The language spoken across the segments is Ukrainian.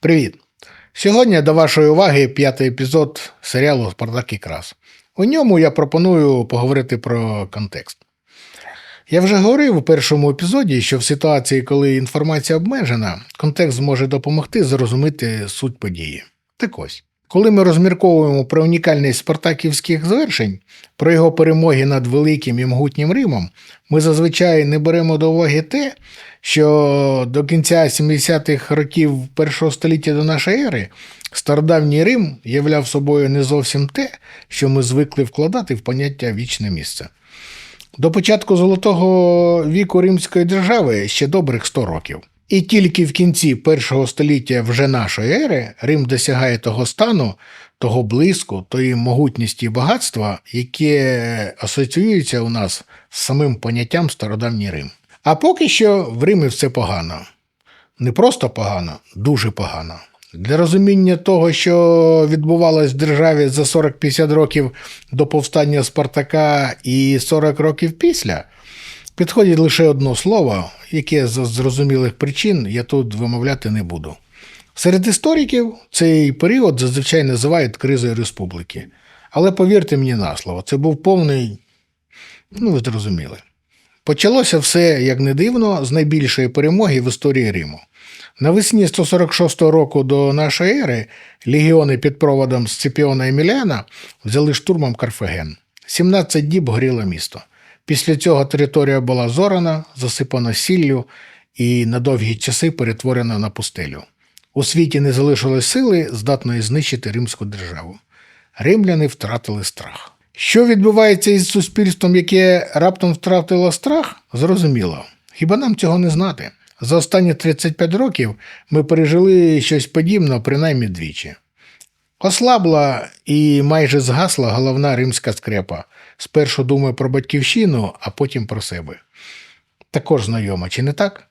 Привіт! Сьогодні до вашої уваги п'ятий епізод серіалу Спартак і Крас. У ньому я пропоную поговорити про контекст. Я вже говорив у першому епізоді, що в ситуації, коли інформація обмежена, контекст зможе допомогти зрозуміти суть події. Так ось, коли ми розмірковуємо про унікальність спартаківських звершень, про його перемоги над великим і могутнім Римом, ми зазвичай не беремо до уваги те, що до кінця 70-х років першого століття до нашої ери стародавній Рим являв собою не зовсім те, що ми звикли вкладати в поняття вічне місце. До початку Золотого віку Римської держави ще добрих 100 років. І тільки в кінці першого століття вже нашої ери Рим досягає того стану, того блиску, тої могутності і багатства, яке асоціюється у нас з самим поняттям стародавній Рим. А поки що в Римі все погано. Не просто погано, дуже погано. Для розуміння того, що відбувалось в державі за 40-50 років до повстання Спартака і 40 років після, підходить лише одно слово, яке з зрозумілих причин я тут вимовляти не буду. Серед істориків цей період зазвичай називають кризою республіки. Але повірте мені на слово, це був повний, ну ви зрозуміли. Почалося все, як не дивно, з найбільшої перемоги в історії Риму. Навесні 146 року до нашої ери легіони під проводом Сципіона Еміліана взяли штурмом Карфаген. 17 діб горіло місто. Після цього територія була зорана, засипана сіллю і на довгі часи перетворена на пустелю. У світі не залишилось сили, здатної знищити римську державу. Римляни втратили страх. Що відбувається із суспільством, яке раптом втратило страх, зрозуміло. Хіба нам цього не знати? За останні 35 років ми пережили щось подібне, принаймні двічі. Ослабла і майже згасла головна римська скрепа. Спершу думає про батьківщину, а потім про себе. Також знайома, чи не так?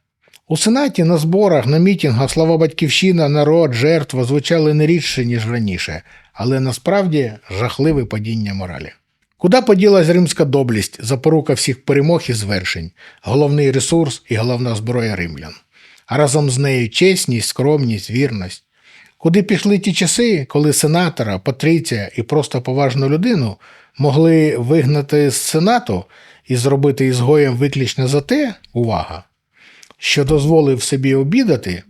У Сенаті на зборах, на мітингах слова батьківщина, народ, жертва звучали не рідше, ніж раніше, але насправді жахливе падіння моралі. Куди поділась римська доблість, запорука всіх перемог і звершень, головний ресурс і головна зброя римлян, а разом з нею чесність, скромність, вірність. Куди пішли ті часи, коли сенатора, патриція і просто поважну людину могли вигнати з сенату і зробити ізгоєм виключно за те, увага, що дозволив собі обідати,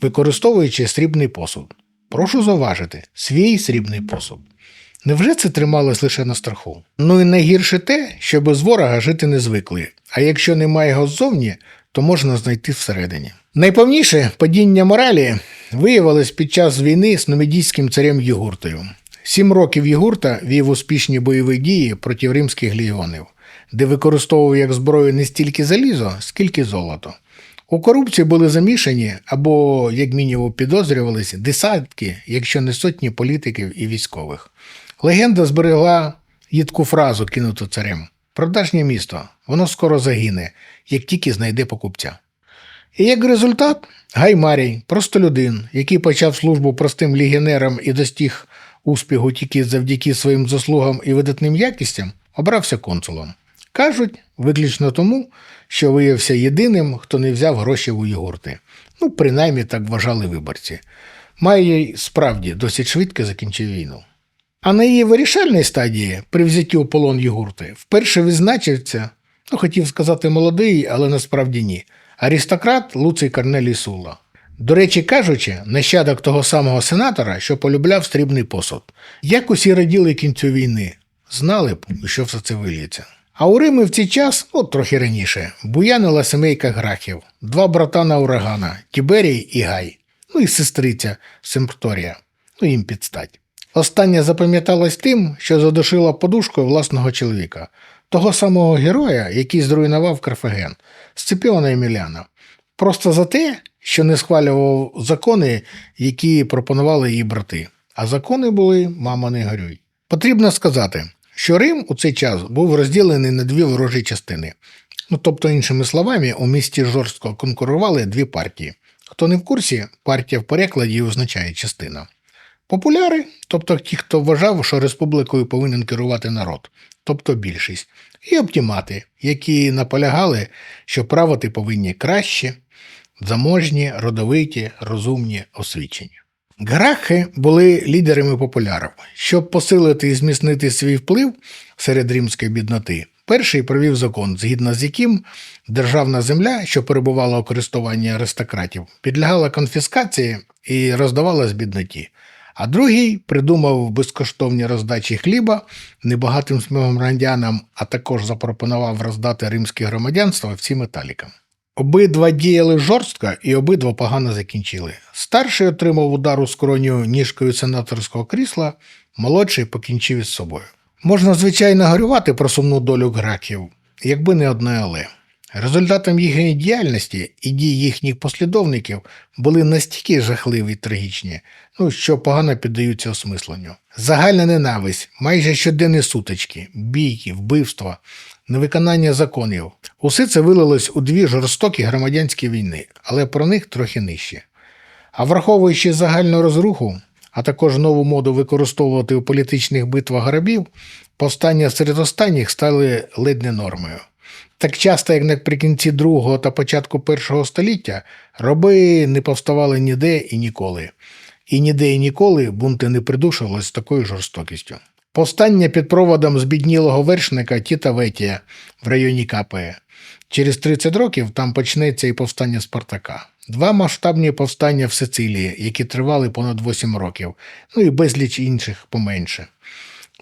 використовуючи срібний посуд. Прошу зауважити, свій срібний посуд. Невже це трималось лише на страху? Ну і найгірше те, що без ворога жити не звикли, а якщо немає його ззовні, то можна знайти всередині. Найповніше падіння моралі виявилось під час війни з номідійським царем Єгуртою. Сім років Єгурта вів успішні бойові дії проти римських легіонів, де використовував як зброю не стільки залізо, скільки золото. У корупції були замішані або, як мінімум, підозрювалися десятки, якщо не сотні політиків і військових. Легенда зберегла їдку фразу, кинуту царем: продажнє місто, воно скоро загине, як тільки знайде покупця. І як результат, Гаймарій, простолюдин, який почав службу простим легіонерам і достиг успіху тільки завдяки своїм заслугам і видатним якістям, обрався консулом. Кажуть, виключно тому, що виявився єдиним, хто не взяв гроші у Єгурти. Ну, принаймні так вважали виборці. Має справді досить швидко закінчив війну. А на її вирішальній стадії, при взятті у полон Єгурти, вперше відзначився, ну хотів сказати молодий, але насправді ні, аристократ Луций Корнелій Сула. До речі кажучи, нащадок того самого сенатора, що полюбляв срібний посуд. Як усі раділи кінцю війни, знали б, що все це виліється. А у Римі в цей час, ну трохи раніше, буянила семейка грахів, два братана урагана Тіберій і Гай, ну і сестриця Семпторія, ну їм підстать. Остання запам'яталась тим, що задушила подушкою власного чоловіка, того самого героя, який зруйнував Карфаген, Сципіона Еміляна. Просто за те, що не схвалював закони, які пропонували її брати. А закони були мама не горюй. Потрібно сказати, що Рим у цей час був розділений на дві ворожі частини. Ну, тобто, іншими словами, у місті жорстко конкурували дві партії. Хто не в курсі, партія в перекладі означає частина. Популяри, тобто ті, хто вважав, що республікою повинен керувати народ, тобто більшість, і оптімати, які наполягали, що правити повинні краще, заможні, родовиті, розумні, освічені. Грахи були лідерами популярів. Щоб посилити і зміцнити свій вплив серед римської бідноти, перший провів закон, згідно з яким державна земля, що перебувала у користуванні аристократів, підлягала конфіскації і роздавалась бідноті. А другий придумав безкоштовні роздачі хліба небагатим смугромадянам, а також запропонував роздати римське громадянство всім італікам. Обидва діяли жорстко і обидва погано закінчили. Старший отримав удар у скроню ніжкою сенаторського крісла, молодший покінчив із собою. Можна, звичайно, горювати про сумну долю граків, якби не одне але. Результатом їхньої діяльності і дій їхніх послідовників були настільки жахливі й трагічні, ну, що погано піддаються осмисленню. Загальна ненависть, майже щоденні сутички, бійки, вбивства, невиконання законів. Усе це вилилось у дві жорстокі громадянські війни, але про них трохи нижче. А враховуючи загальну розруху, а також нову моду використовувати у політичних битвах грабів, повстання серед останніх стали ледь не нормою. Так часто, як наприкінці другого та початку першого століття, роби не повставали ніде і ніколи. І ніде і ніколи бунти не придушувались з такою жорстокістю. Повстання під проводом збіднілого вершника Тіта Ветія в районі Капеє. Через 30 років там почнеться і повстання Спартака. Два масштабні повстання в Сицилії, які тривали понад 8 років, ну і безліч інших поменше.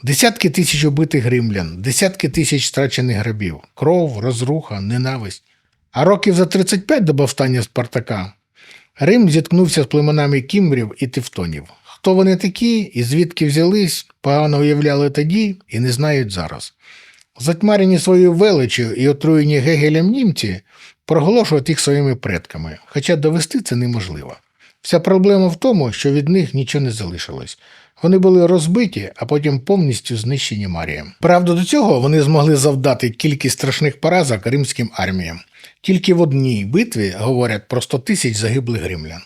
Десятки тисяч убитих римлян, десятки тисяч страчених грабів, кров, розруха, ненависть. А років за 35 до повстання Спартака Рим зіткнувся з племенами кімрів і тевтонів. Хто вони такі і звідки взялись, погано уявляли тоді і не знають зараз. Затьмарені своєю величчю і отруєні Гегелем німці проголошують їх своїми предками, хоча довести це неможливо. Вся проблема в тому, що від них нічого не залишилось. Вони були розбиті, а потім повністю знищені Марієм. Правда, до цього вони змогли завдати кількість страшних поразок римським арміям. Тільки в одній битві говорять про 100 тисяч загиблих римлян.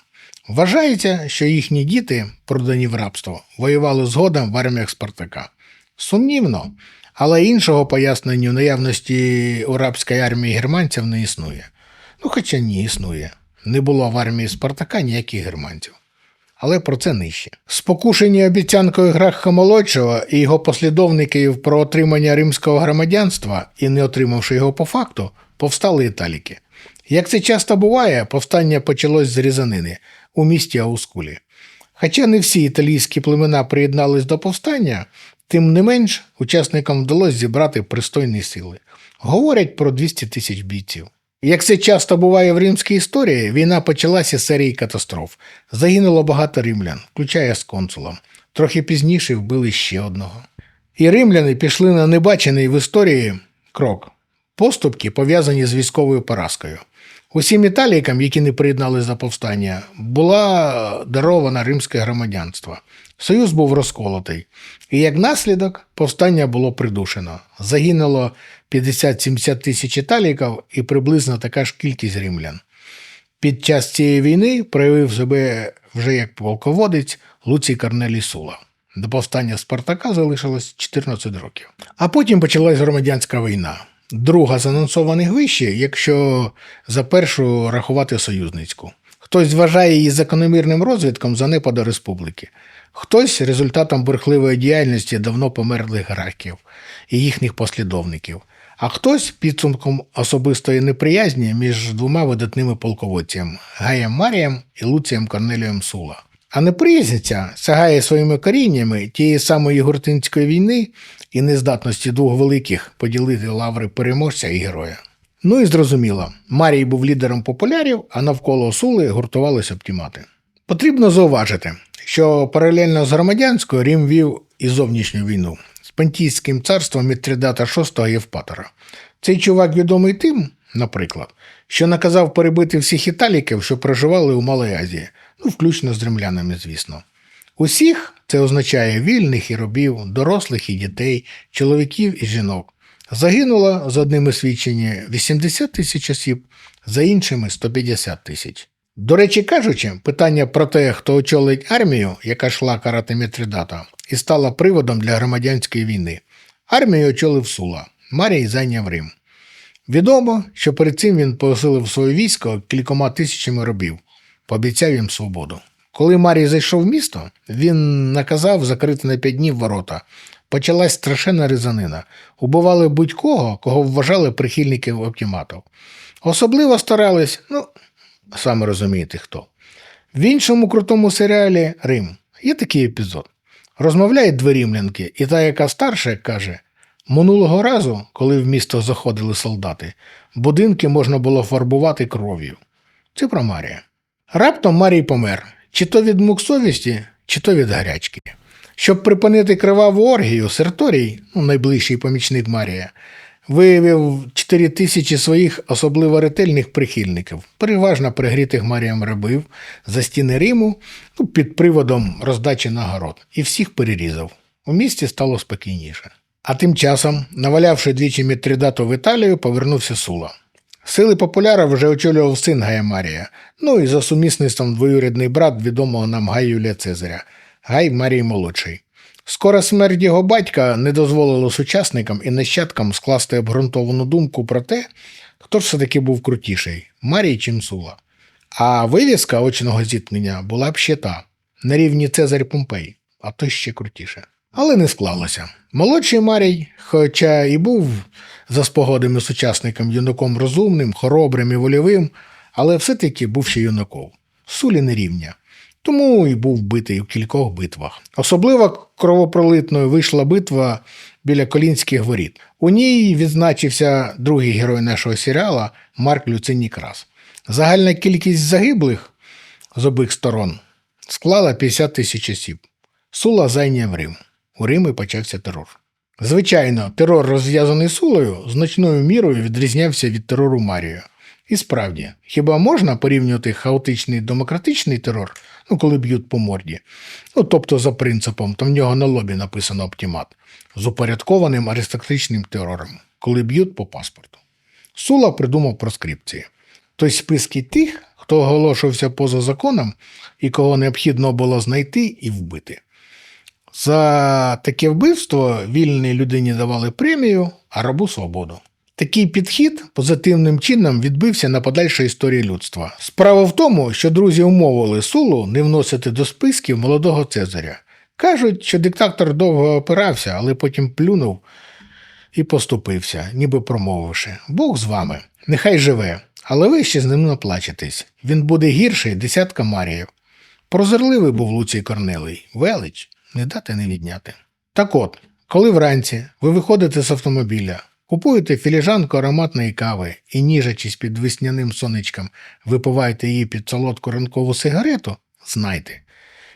Вважається, що їхні діти, продані в рабство, воювали згодом в арміях Спартака. Сумнівно, але іншого пояснення наявності у рабській армії германців не існує. Ну, хоча ні, існує. Не було в армії Спартака ніяких германців. Але про це нижче. Спокушені обіцянкою Грахха молодшого і його послідовників про отримання римського громадянства і не отримавши його по факту, повстали італіки. Як це часто буває, повстання почалось з різанини у місті Аускулі. Хоча не всі італійські племена приєднались до повстання, тим не менш учасникам вдалося зібрати пристойні сили. Говорять про 200 тисяч бійців. Як це часто буває в римській історії, війна почалася з серії катастроф. Загинуло багато римлян, включає з консулом. Трохи пізніше вбили ще одного. І римляни пішли на небачений в історії крок поступки, пов'язані з військовою поразкою. Усім італійкам, які не приєднались до повстання, була дарована римське громадянство. Союз був розколотий. І як наслідок повстання було придушено. Загинуло 50-70 тисяч італійків і приблизно така ж кількість римлян. Під час цієї війни проявив себе вже як полководець Луцій Корнелій Сула. До повстання Спартака залишилось 14 років. А потім почалась громадянська війна. Друга з анонсованих вище, якщо за першу рахувати союзницьку. Хтось вважає її закономірним розвитком занепаду республіки, хтось результатом бурхливої діяльності давно померлих граків і їхніх послідовників, а хтось підсумком особистої неприязні між двома видатними полководцями Гаєм Марієм і Луцієм Корнелієм Сула. А неприязнь ця сягає своїми коріннями тієї самої гуртинської війни і нездатності двох великих поділити лаври переможця і героя. Ну і зрозуміло, Марій був лідером популярів, а навколо Сули гуртувалися оптімати. Потрібно зауважити, що паралельно з громадянською Рім вів і зовнішню війну з Пантійським царством Мітридата VI Євпатора. Цей чувак відомий тим, наприклад, що наказав перебити всіх італіків, що проживали у Малій Азії, ну, включно з римлянами, звісно. Усіх це означає вільних і робів, дорослих і дітей, чоловіків і жінок. Загинуло за одними свідченнями 80 тисяч осіб, за іншими 150 тисяч. До речі кажучи, питання про те, хто очолить армію, яка йшла карати Мітридата, і стала приводом для громадянської війни. Армію очолив Сула, Марій зайняв Рим. Відомо, що перед цим він посилив своє військо кількома тисячами робів, пообіцяв їм свободу. Коли Марій зайшов в місто, він наказав закрити на п'ять днів ворота. Почалась страшенна різанина. Убивали будь-кого, кого вважали прихильників оптіматів. Особливо старались, ну, саме розумієте хто. В іншому крутому серіалі Рим є такий епізод. Розмовляють дві рімлянки, і та, яка старша, каже: минулого разу, коли в місто заходили солдати, будинки можна було фарбувати кров'ю. Це про Марія. Раптом Марій помер, чи то від мук совісті, чи то від гарячки. Щоб припинити криваву оргію, Серторій, ну, найближчий помічник Марія, виявив 4 тисячі своїх особливо ретельних прихильників, переважно пригрітих Маріям рабів за стіни Риму ну, під приводом роздачі нагород, і всіх перерізав. У місті стало спокійніше. А тим часом, навалявши двічі Мітридату в Італію, повернувся Сула. Сили популяра вже очолював син Гая Марія, ну і за сумісництвом двоюрідний брат відомого нам Гай Юлія Цезаря, Гай Марій Молодший. Скора смерть його батька не дозволила сучасникам і нащадкам скласти обґрунтовану думку про те, хто ж все-таки був крутіший Марій чи Сула. А вивіска очного зіткнення була б ще та на рівні Цезарь Помпей, а то ще крутіше. Але не склалося. Молодший Марій, хоча і був за спогодами сучасником юнаком розумним, хоробрим і вольовим, але все-таки був ще юнаком. Сулі не рівня. Тому і був битий у кількох битвах. Особливо кровопролитною вийшла битва біля Колінських воріт. У ній відзначився другий герой нашого серіала Марк Люциній Крас. Загальна кількість загиблих з обох сторон склала 50 тисяч осіб. Сула зайняв Рим. У Римі почався терор. Звичайно, терор, розв'язаний Сулою, значною мірою відрізнявся від терору Марію. І справді, хіба можна порівнювати хаотичний демократичний терор, ну коли б'ють по морді, ну тобто за принципом, там в нього на лобі написано оптимат, з упорядкованим аристократичним терором, коли б'ють по паспорту. Сула придумав проскрипції. Тобто списки тих, хто оголошувався поза законом і кого необхідно було знайти і вбити. За таке вбивство вільній людині давали премію, а рабу свободу. Такий підхід позитивним чином відбився на подальшій історії людства. Справа в тому, що друзі умовили Сулу не вносити до списків молодого Цезаря. Кажуть, що диктатор довго опирався, але потім плюнув і поступився, ніби промовивши Бог з вами, нехай живе, але ви ще з ним наплачетесь. Він буде гірший десятка Маріїв. Прозорливий був Луцій Корнелий, велич, не дати не відняти. Так от, коли вранці ви виходите з автомобіля, купуєте філіжанку ароматної кави і, ніжачись під весняним сонечком, випиваєте її під солодку ранкову сигарету, знайте,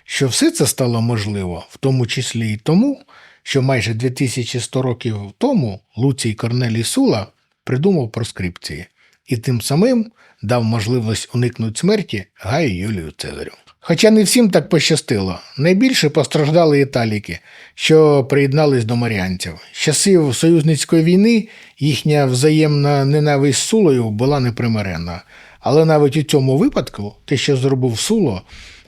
що все це стало можливо, в тому числі і тому, що майже 2100 років тому Луцій Корнелій Сула придумав проскрипції і тим самим дав можливість уникнути смерті Гаю Юлію Цезарю. Хоча не всім так пощастило. Найбільше постраждали італіки, що приєднались до маріанців. З часів союзницької війни їхня взаємна ненависть з Сулою була непримиренна. Але навіть у цьому випадку те, що зробив Суло,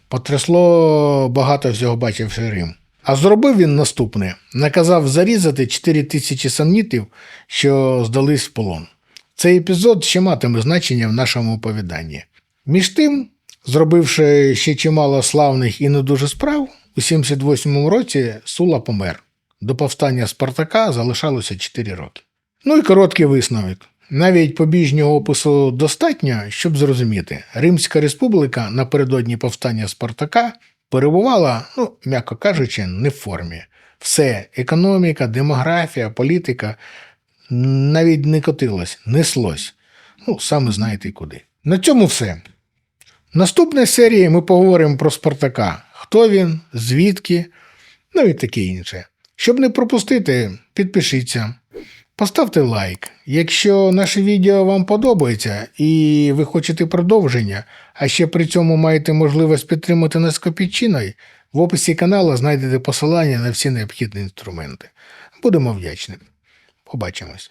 потрясло багато всього бачивши Рим. А зробив він наступне: наказав зарізати 4 тисячі самнітів, що здались в полон. Цей епізод ще матиме значення в нашому оповіданні. Між тим, зробивши ще чимало славних і не дуже справ, у 78-му році Сула помер. До повстання Спартака залишалося 4 роки. Ну і короткий висновок. Навіть побіжнього опису достатньо, щоб зрозуміти, Римська республіка напередодні повстання Спартака перебувала, ну, м'яко кажучи, не в формі. Все економіка, демографія, політика навіть не котилось, неслось. Ну, саме знаєте куди. На цьому все. В наступній серії ми поговоримо про Спартака. Хто він, звідки, ну і таке інше. Щоб не пропустити, підпишіться, поставте лайк. Якщо наше відео вам подобається і ви хочете продовження, а ще при цьому маєте можливість підтримати нас копійчиною, в описі каналу знайдете посилання на всі необхідні інструменти. Будемо вдячні. Побачимось.